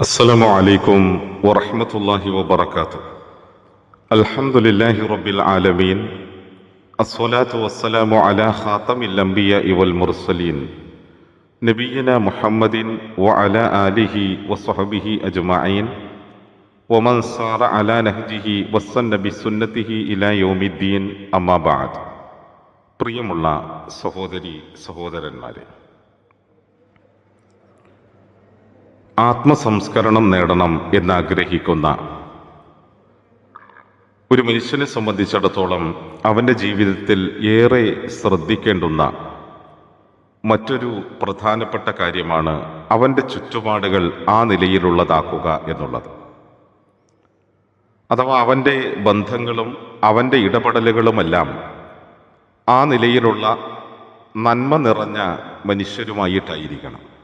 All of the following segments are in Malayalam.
السلام عليكم ورحمة الله وبركاته الحمد لله رب العالمين الصلاة والسلام على خاتم الأنبياء والمرسلين نبينا محمد وعلى آله وصحبه أجمعين ومن صار على نهجه واستنى بسنته إلى يوم الدين أما بعد പ്രിയമുള്ള സഹോദരി സഹോദരന്മാരെ ആത്മസംസ്കരണം നേടണം എന്നാഗ്രഹിക്കുന്ന ഒരു മനുഷ്യനെ സംബന്ധിച്ചിടത്തോളം അവന്റെ ജീവിതത്തിൽ ഏറെ ശ്രദ്ധിക്കേണ്ടുന്ന മറ്റൊരു പ്രധാനപ്പെട്ട കാര്യമാണ് അവന്റെ ചുറ്റുപാടുകൾ ആ നിലയിലുള്ളതാക്കുക എന്നുള്ളത്. അഥവാ അവന്റെ ബന്ധങ്ങളും അവന്റെ ഇടപെടലുകളുമെല്ലാം ആ നിലയിലുള്ള നന്മ നിറഞ്ഞ മനുഷ്യരുമായിട്ടായിരിക്കണം.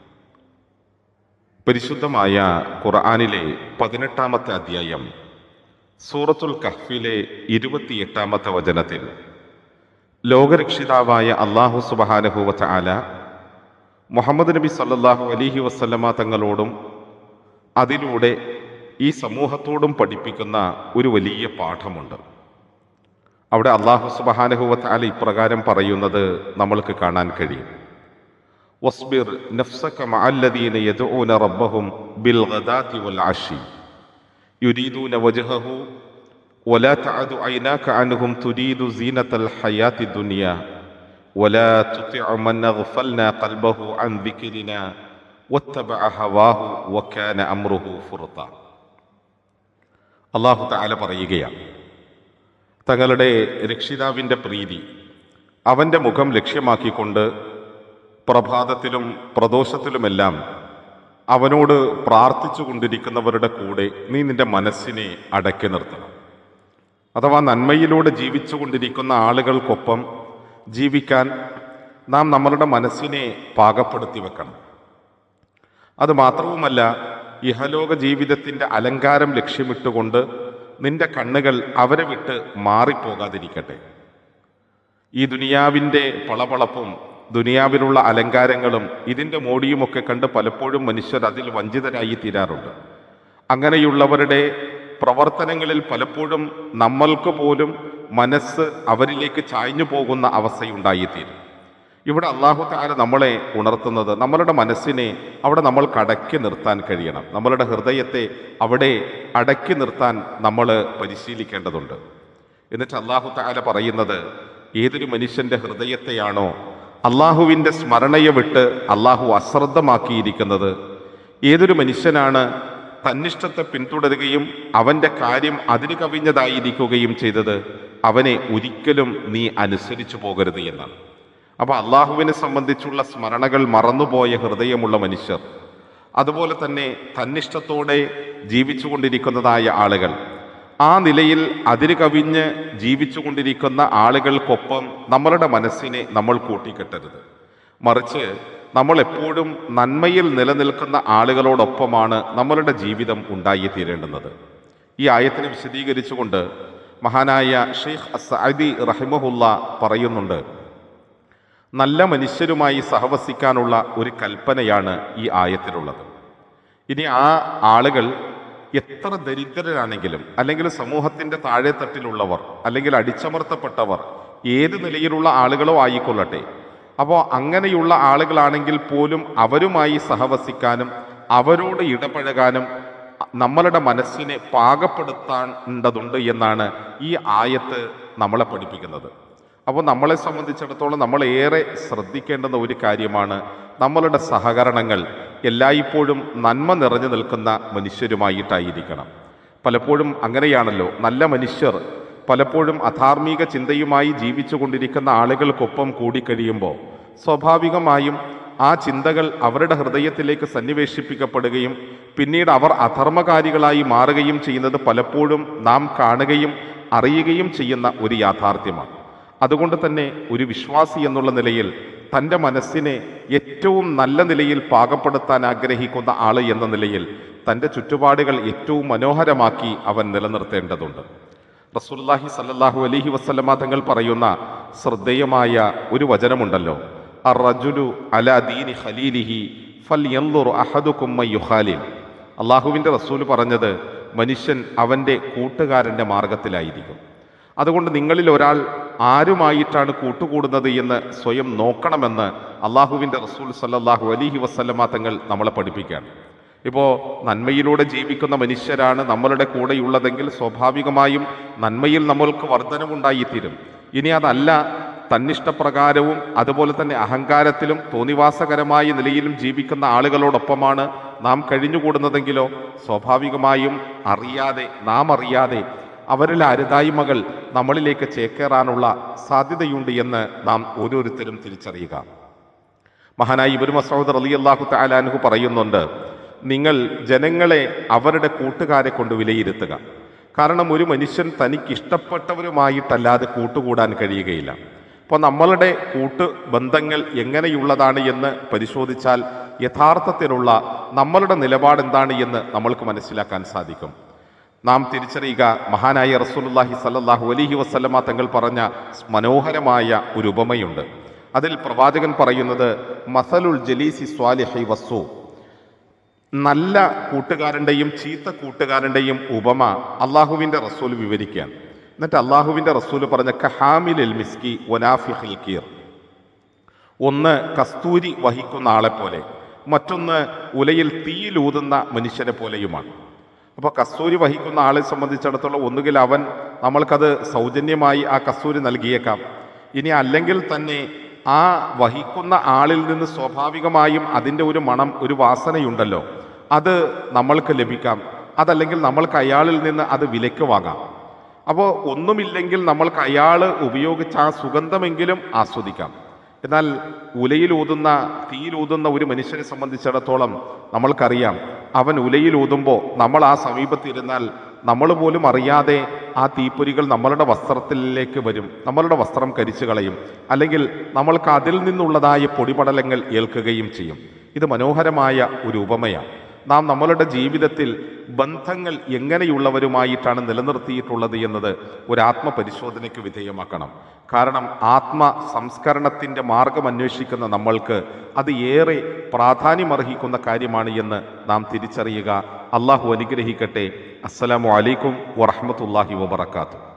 പരിശുദ്ധമായ ഖുർആാനിലെ പതിനെട്ടാമത്തെ അധ്യായം സൂറത്തുൽ കഹ്ഫിലെ ഇരുപത്തിയെട്ടാമത്തെ വചനത്തിൽ. ലോകരക്ഷിതാവായ അള്ളാഹു സുബഹാനഹുവത്ത ആല മുഹമ്മദ് നബി സല്ലാഹു അലിഹി വസ്ലമ തങ്ങളോടും അതിലൂടെ ഈ സമൂഹത്തോടും പഠിപ്പിക്കുന്ന ഒരു വലിയ പാഠമുണ്ട്. അവിടെ അള്ളാഹു സുബഹാനഹുവത്ത് ആല ഇപ്രകാരം പറയുന്നത് നമ്മൾക്ക് കാണാൻ കഴിയും. واصبر نفسك مع الذين يدعون ربهم بالغداة والعشي يريدون وجهه ولا تعد عيناك عنهم تريد زينة الحياة الدنيا ولا تطع من اغفلنا قلبه عن ذكرنا واتبع هواه وكان أمره فرطا അള്ളാഹു താല പറയുകയാണ് തങ്ങളുടെ രക്ഷിതാവിൻ്റെ പ്രീതി അവൻ്റെ മുഖം ലക്ഷ്യമാക്കിക്കൊണ്ട് പ്രഭാതത്തിലും പ്രദോഷത്തിലുമെല്ലാം അവനോട് പ്രാർത്ഥിച്ചു കൊണ്ടിരിക്കുന്നവരുടെ കൂടെ നീ നിന്റെ മനസ്സിനെ അടക്കി നിർത്തണം. അഥവാ നന്മയിലൂടെ ജീവിച്ചു കൊണ്ടിരിക്കുന്ന ആളുകൾക്കൊപ്പം ജീവിക്കാൻ നാം നമ്മളുടെ മനസ്സിനെ പാകപ്പെടുത്തി വെക്കണം. അത് മാത്രവുമല്ല ഇഹലോക ജീവിതത്തിന്റെ അലങ്കാരം ലക്ഷ്യമിട്ടുകൊണ്ട് നിന്റെ കണ്ണുകൾ അവരെ വിട്ട് മാറിപ്പോകാതിരിക്കട്ടെ. ഈ ദുനിയാവിന്റെ പളപളപ്പും ദുനിയാവിലുള്ള അലങ്കാരങ്ങളും ഇതിന്റെ മോടിയുമൊക്കെ കണ്ട് പലപ്പോഴും മനുഷ്യർ അതിൽ വഞ്ചിതരായി തീരാറുണ്ട്. അങ്ങനെയുള്ളവരുടെ പ്രവർത്തനങ്ങളിൽ പലപ്പോഴും നമ്മൾക്ക് പോലും മനസ്സ് അവരിലേക്ക് ചായഞ്ഞു പോകുന്ന അവസ്ഥയുണ്ടായിത്തീരും. ഇവിടെ അള്ളാഹു താര നമ്മളെ ഉണർത്തുന്നത് നമ്മളുടെ മനസ്സിനെ അവിടെ നമ്മൾ കടക്കി നിർത്താൻ കഴിയണം. നമ്മളുടെ ഹൃദയത്തെ അവിടെ അടക്കി നിർത്താൻ നമ്മൾ പരിശീലിക്കേണ്ടതുണ്ട്. എന്നിട്ട് അള്ളാഹു താര പറയുന്നത് ഏതൊരു മനുഷ്യന്റെ ഹൃദയത്തെയാണോ അള്ളാഹുവിന്റെ സ്മരണയെ വിട്ട് അള്ളാഹു അശ്രദ്ധമാക്കിയിരിക്കുന്നത് ഏതൊരു മനുഷ്യനാണ് തന്നിഷ്ടത്തെ പിന്തുടരുകയും അവന്റെ കാര്യം അതിന് കവിഞ്ഞതായിരിക്കുകയും ചെയ്തത് അവനെ ഒരിക്കലും നീ അനുസരിച്ചു പോകരുത് എന്നാണ്. അപ്പോൾ അള്ളാഹുവിനെ സംബന്ധിച്ചുള്ള സ്മരണകൾ മറന്നുപോയ ഹൃദയമുള്ള മനുഷ്യർ അതുപോലെ തന്നെ തന്നിഷ്ടത്തോടെ ജീവിച്ചുകൊണ്ടിരിക്കുന്നതായ ആളുകൾ ആ നിലയിൽ അതിര് കവിഞ്ഞ് ജീവിച്ചു കൊണ്ടിരിക്കുന്ന ആളുകൾക്കൊപ്പം നമ്മളുടെ മനസ്സിനെ നമ്മൾ കൂട്ടിക്കെട്ടരുത്. മറിച്ച് നമ്മൾ എപ്പോഴും നന്മയിൽ നിലനിൽക്കുന്ന ആളുകളോടൊപ്പമാണ് നമ്മളുടെ ജീവിതം ഉണ്ടായി തീരേണ്ടുന്നത് ഈ ആയത്തിനെ വിശദീകരിച്ചുകൊണ്ട് മഹാനായ ഷെയ്ഖ് സഅദി റഹിമഹുല്ല പറയുന്നുണ്ട് നല്ല മനുഷ്യരുമായി സഹവസിക്കാനുള്ള ഒരു കൽപ്പനയാണ് ഈ ആയത്തിലുള്ളത്. ഇനി ആ ആളുകൾ എത്ര ദരിദ്രരാണെങ്കിലും അല്ലെങ്കിൽ സമൂഹത്തിന്റെ താഴെത്തട്ടിലുള്ളവർ അല്ലെങ്കിൽ അടിച്ചമർത്തപ്പെട്ടവർ ഏത് നിലയിലുള്ള ആളുകളോ ആയിക്കൊള്ളട്ടെ. അപ്പോൾ അങ്ങനെയുള്ള ആളുകളാണെങ്കിൽ പോലും അവരുമായി സഹവസിക്കാനും അവരോട് ഇടപഴകാനും നമ്മളുടെ മനസ്സിനെ പാകപ്പെടുത്തേണ്ടതുണ്ട് എന്നാണ് ഈ ആയത്ത് നമ്മളെ പഠിപ്പിക്കുന്നത്. അപ്പോൾ നമ്മളെ സംബന്ധിച്ചിടത്തോളം നമ്മൾ ഏറെ ശ്രദ്ധിക്കേണ്ടുന്ന ഒരു കാര്യമാണ് നമ്മളുടെ സഹകരണങ്ങൾ എല്ലായ്പ്പോഴും നന്മ നിറഞ്ഞു നിൽക്കുന്ന മനുഷ്യരുമായിട്ടായിരിക്കണം. പലപ്പോഴും അങ്ങനെയാണല്ലോ നല്ല മനുഷ്യർ. പലപ്പോഴും അധാർമിക ചിന്തയുമായി ജീവിച്ചു കൊണ്ടിരിക്കുന്ന ആളുകൾക്കൊപ്പം കൂടിക്കഴിയുമ്പോൾ സ്വാഭാവികമായും ആ ചിന്തകൾ അവരുടെ ഹൃദയത്തിലേക്ക് സന്നിവേശിപ്പിക്കപ്പെടുകയും പിന്നീട് അവർ അധർമ്മകാരികളായി മാറുകയും ചെയ്യുന്നത് പലപ്പോഴും നാം കാണുകയും അറിയുകയും ചെയ്യുന്ന ഒരു യാഥാർത്ഥ്യമാണ്. അതുകൊണ്ട് തന്നെ ഒരു വിശ്വാസി എന്നുള്ള നിലയിൽ തന്റെ മനസ്സിനെ ഏറ്റവും നല്ല നിലയിൽ പാകപ്പെടുത്താൻ ആഗ്രഹിക്കുന്ന ആൾ എന്ന നിലയിൽ തന്റെ ചുറ്റുപാടുകൾ ഏറ്റവും മനോഹരമാക്കി അവൻ നിലനിർത്തേണ്ടതുണ്ട്. റസൂല്ലാഹി സല്ലാഹു അലഹി വസ്ലമ തങ്ങൾ പറയുന്ന ശ്രദ്ധേയമായ ഒരു വചനമുണ്ടല്ലോ. അർ റജുലു അലാ ഖലീലിഹി ഫൽ യൻദുർ അഹദുക്കും മൻ യുഖാലിൽ. അള്ളാഹുവിന്റെ റസൂൽ പറഞ്ഞത് മനുഷ്യൻ അവന്റെ കൂട്ടുകാരന്റെ മാർഗത്തിലായിരിക്കും. അതുകൊണ്ട് നിങ്ങളിൽ ഒരാൾ ആരുമായിട്ടാണ് കൂട്ടുകൂടുന്നത് എന്ന് സ്വയം നോക്കണമെന്ന് അള്ളാഹുവിന്റെ റസൂൽ സല്ലാഹു അലിഹി വസ്ലമ തങ്ങൾ നമ്മളെ പഠിപ്പിക്കുകയാണ്. ഇപ്പോൾ നന്മയിലൂടെ ജീവിക്കുന്ന മനുഷ്യരാണ് നമ്മളുടെ കൂടെയുള്ളതെങ്കിൽ സ്വാഭാവികമായും നന്മയിൽ നമ്മൾക്ക് വർധനവുണ്ടായിത്തീരും. ഇനി അതല്ല തന്നിഷ്ടപ്രകാരവും അതുപോലെ തന്നെ അഹങ്കാരത്തിലും തോന്നിവാസകരമായ നിലയിലും ജീവിക്കുന്ന ആളുകളോടൊപ്പമാണ് നാം കഴിഞ്ഞുകൂടുന്നതെങ്കിലോ സ്വാഭാവികമായും അറിയാതെ നാം അറിയാതെ അവരിലെ അരുതായ്മകൾ നമ്മളിലേക്ക് ചേക്കേറാനുള്ള സാധ്യതയുണ്ട് എന്ന് നാം ഓരോരുത്തരും തിരിച്ചറിയുക. മഹാനായി ഇബിൻ മസൂദ് അലി അള്ളാഹു താലാൻഹു പറയുന്നുണ്ട് നിങ്ങൾ ജനങ്ങളെ അവരുടെ കൂട്ടുകാരെ കൊണ്ട് വിലയിരുത്തുക. കാരണം ഒരു മനുഷ്യൻ തനിക്ക് ഇഷ്ടപ്പെട്ടവരുമായിട്ടല്ലാതെ കൂട്ടുകൂടാൻ കഴിയുകയില്ല. അപ്പോൾ നമ്മളുടെ കൂട്ട് ബന്ധങ്ങൾ എങ്ങനെയുള്ളതാണ് എന്ന് പരിശോധിച്ചാൽ യഥാർത്ഥത്തിലുള്ള നമ്മളുടെ നിലപാട് എന്താണ് എന്ന് നമ്മൾക്ക് മനസ്സിലാക്കാൻ സാധിക്കും. നാം തിരിച്ചറിയുക മഹാനായ റസൂലുള്ളാഹി സല്ലല്ലാഹു അലൈഹി വസല്ലമ തങ്ങൾ പറഞ്ഞ മനോഹരമായ ഒരു ഉപമയുണ്ട്. അതിൽ പ്രവാചകൻ പറയുന്നത് മസലുൽ ജലീസി സ്വാലിഹി വസ്സു. നല്ല കൂട്ടുകാരന്റെയും ചീത്ത കൂട്ടുകാരന്റെയും ഉപമ അള്ളാഹുവിന്റെ റസൂൽ വിവരിക്കുകയാണ്. എന്നിട്ട് അള്ളാഹുവിന്റെ റസൂൽ പറഞ്ഞ കഹാമിൽ എൽ മിസ്കി ഒനാഫിഹിൽ കീർ. ഒന്ന് കസ്തൂരി വഹിക്കുന്ന ആളെപ്പോലെ പോലെ മറ്റൊന്ന് ഉലയിൽ തീയിലൂതുന്ന മനുഷ്യനെ പോലെയുമാണ്. അപ്പോൾ കസ്തൂരി വഹിക്കുന്ന ആളെ സംബന്ധിച്ചിടത്തോളം ഒന്നുകിൽ അവൻ നമ്മൾക്കത് സൗജന്യമായി ആ കസ്തൂരി നൽകിയേക്കാം. ഇനി അല്ലെങ്കിൽ തന്നെ ആ വഹിക്കുന്ന ആളിൽ നിന്ന് സ്വാഭാവികമായും അതിന്റെ ഒരു മണം ഒരു വാസനയുണ്ടല്ലോ. അത് നമ്മൾക്ക് ലഭിക്കാം. അതല്ലെങ്കിൽ നമ്മൾക്ക് അയാളിൽ നിന്ന് അത് വിലയ്ക്ക് വാങ്ങാം. അപ്പോൾ ഒന്നുമില്ലെങ്കിൽ നമ്മൾക്ക് അയാൾ ഉപയോഗിച്ച ആ സുഗന്ധമെങ്കിലും ആസ്വദിക്കാം. എന്നാൽ ഉലയിലൂതുന്ന തീയിലൂതുന്ന ഒരു മനുഷ്യനെ സംബന്ധിച്ചിടത്തോളം നമ്മൾക്കറിയാം. അവൻ ഉലയിലൂതുമ്പോൾ നമ്മൾ ആ സമീപത്തിരുന്നാൽ നമ്മൾ പോലും അറിയാതെ ആ തീപ്പൊരികൾ നമ്മളുടെ വസ്ത്രത്തിലേക്ക് വരും. നമ്മളുടെ വസ്ത്രം കരിച്ചു കളയും. അല്ലെങ്കിൽ നമ്മൾക്ക് അതിൽ നിന്നുള്ളതായ പൊടിപടലങ്ങൾ ഏൽക്കുകയും ചെയ്യും. ഇത് മനോഹരമായ ഒരു ഉപമയാണ്. നാം നമ്മളുടെ ജീവിതത്തിൽ ബന്ധങ്ങൾ എങ്ങനെയുള്ളവരുമായിട്ടാണ് നിലനിർത്തിയിട്ടുള്ളത് എന്നത് ഒരു ആത്മപരിശോധനയ്ക്ക് വിധേയമാക്കണം. കാരണം ആത്മ സംസ്കരണത്തിന്റെ മാർഗം അന്വേഷിക്കുന്ന നമ്മൾക്ക് അത് ഏറെ പ്രാധാന്യമർഹിക്കുന്ന കാര്യമാണ് എന്ന് നാം തിരിച്ചറിയുക. അള്ളാഹു അനുഗ്രഹിക്കട്ടെ. അസ്സലാമു അലൈക്കും വറഹമത്തല്ലാഹി വബർക്കാത്തു